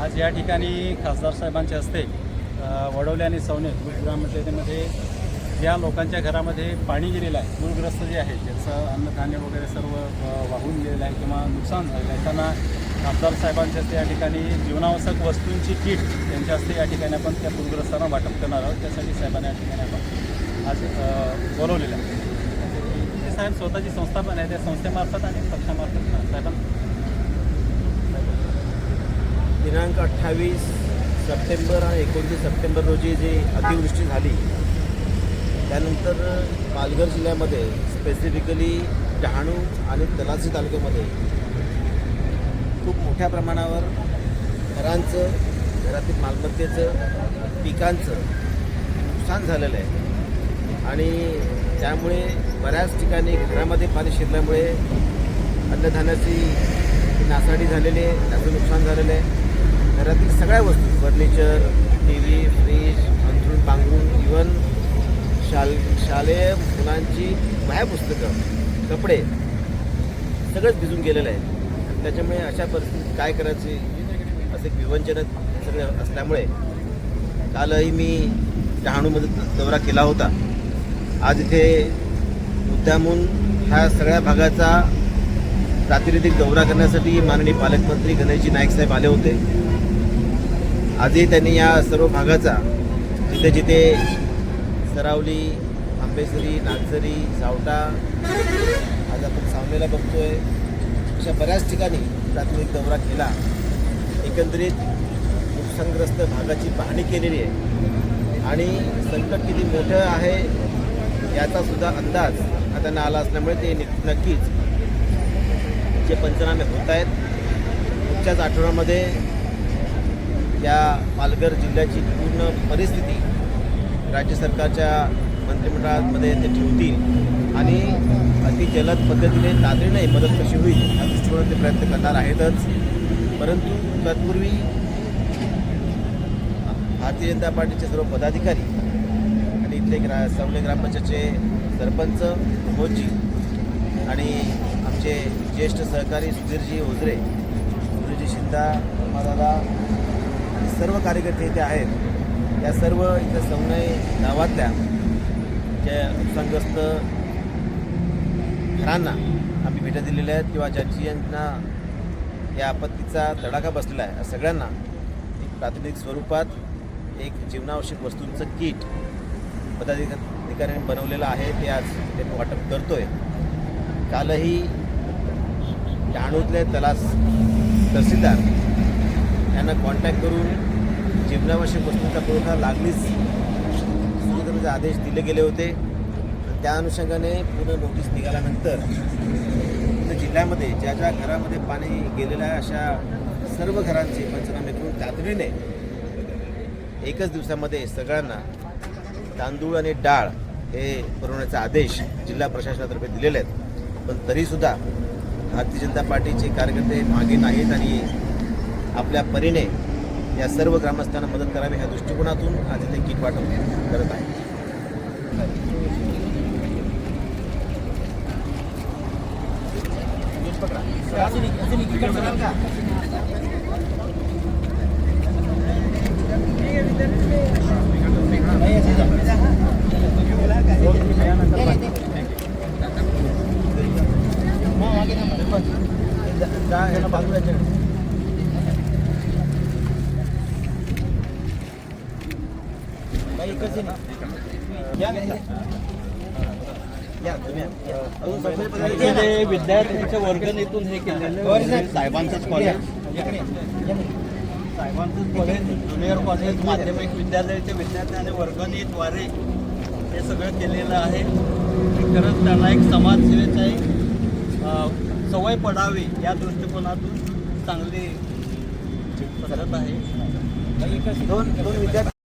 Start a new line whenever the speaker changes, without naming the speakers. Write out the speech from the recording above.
आज या ठिकाणी खासदार साहेबांच्या हस्ते वडवले आणि सवणे ग्रामपंचायतीमध्ये ज्या लोकांच्या घरामध्ये पाणी गेलेलं आहे पूरग्रस्त जे आहे ज्याचं अन्नधान्य वगैरे सर्व वाहून गेलेलं आहे किंवा नुकसान झालेलं आहे त्यांना खासदार साहेबांच्या हस्ते या ठिकाणी जीवनावश्यक वस्तूंची किट त्यांच्या हस्ते या ठिकाणी आपण त्या पूरग्रस्तांना वाटप करणार आहोत. त्यासाठी साहेबांना या ठिकाणी आपण आज बोलवलेलं आहे. ते साहेब स्वतःची संस्था पण आहे त्या संस्थेमार्फत आणि पक्षामार्फत. साहेबांना
दिनांक अठ्ठावीस सप्टेंबर आणि एकोणतीस सप्टेंबर रोजी जी अतिवृष्टी झाली त्यानंतर पालघर जिल्ह्यामध्ये स्पेसिफिकली डहाणू आणि तलासी तालुक्यामध्ये खूप मोठ्या प्रमाणावर घरांचं घरातील मालमत्तेचं पिकांचं नुकसान झालेलं आहे. आणि त्यामुळे बऱ्याच ठिकाणी घरामध्ये पाणी शिरल्यामुळे अन्नधान्याची नासाडी झालेली आहे त्याचं नुकसान झालेलं आहे. घरातील सगळ्या वस्तू फर्निचर टी व्ही फ्रीज अंथरूण पांघरूण इवन शाल शालेय मुलांची वह्या पुस्तकं कपडे सगळंच भिजून गेलेलं आहे. त्याच्यामुळे अशा परिस्थितीत काय करायचे? असे विवंचनक सगळं असल्यामुळे कालही मी डहाणूमध्ये दौरा केला होता. आज इथे मुद्दामून ह्या सगळ्या भागाचा प्रातिनिधिक दौरा करण्यासाठी माननीय पालकमंत्री गणेशजी नाईक साहेब आले होते. आजही त्यांनी या सर्व भागाचा जिथे जिथे सरावली आंबेसरी नागसरी सावटा आज आपण सावनेला बघतोय अशा बऱ्याच ठिकाणी प्राथमिक दौरा केला. एकंदरीत नुकसानग्रस्त भागाची पाहणी केलेली आहे. आणि संकट किती मोठं आहे याचा सुद्धा अंदाज आता त्यांना आला असल्यामुळे ते नक्कीच जे पंचनामे होत आहेत पुढच्याच आठवड्यामध्ये या पालघर जिल्ह्याची पूर्ण परिस्थिती राज्य सरकारच्या मंत्रिमंडळामध्ये ते ठेवतील आणि अति जलद पद्धतीने तातडीने मदत कशी होईल या दृष्टीकोनात ते प्रयत्न करणार आहेतच. परंतु तत्पूर्वी भारतीय जनता पार्टीचे सर्व पदाधिकारी आणि इथले ग्रा सवले ग्रामपंचायतचे सरपंच प्रमोदजी आणि आमचे ज्येष्ठ सहकारी सुधीरजी ओझरे सुधीरजी शिंदा दादा सर्व कार्यकर्ते इथे आहेत. या सर्व इथं सवनय गावातल्या ज्या नुकसानग्रस्त घरांना आम्ही भेटा दिलेल्या आहेत किंवा ज्यांची यांना या आपत्तीचा तडाखा बसलेला आहे सगळ्यांना एक प्राथमिक स्वरूपात एक जीवनावश्यक वस्तूंचं किट पदाधिकाऱ्यांनी बनवलेलं आहे. ते आज ते वाटप करतोय. कालही डहाणूतले तलास तहसीलदार यांना कॉन्टॅक्ट करून जीवनावश्यक वस्तूंचा पुरवठा लागलीच. सुरू आदेश दिले गेले होते. त्या अनुषंगाने पूर्ण नोटीस निघाल्यानंतर जिल्ह्यामध्ये ज्या ज्या घरामध्ये पाणी गेलेलं आहे अशा सर्व घरांचे पंचनामे करून तातडीने एकच दिवसामध्ये सगळ्यांना तांदूळ आणि डाळ हे पुरवण्याचा आदेश जिल्हा प्रशासनातर्फे दिलेले आहेत. पण तरीसुद्धा भारतीय जनता पार्टीचे कार्यकर्ते मागे नाहीत आणि आपल्या परीने या सर्व ग्रामस्थांना मदत करावी ह्या दृष्टिकोनातून आज इथे किट वाटप करत आहे
ते विद्यार्थ्यांच्या वर्गणीतून हे केलेलं साहेबांचंच कॉलेज साहेबांचंच कॉलेज ज्युनियर कॉलेज माध्यमिक विद्यालयाच्या विद्यार्थ्यांनी वर्गणीद्वारे हे सगळं केलेलं आहे. खरंच त्यांना एक समाजसेवेचा एक सवय पडावी या दृष्टिकोनातून चांगली पद्धत आहे.
दोन दोन विद्यार्थी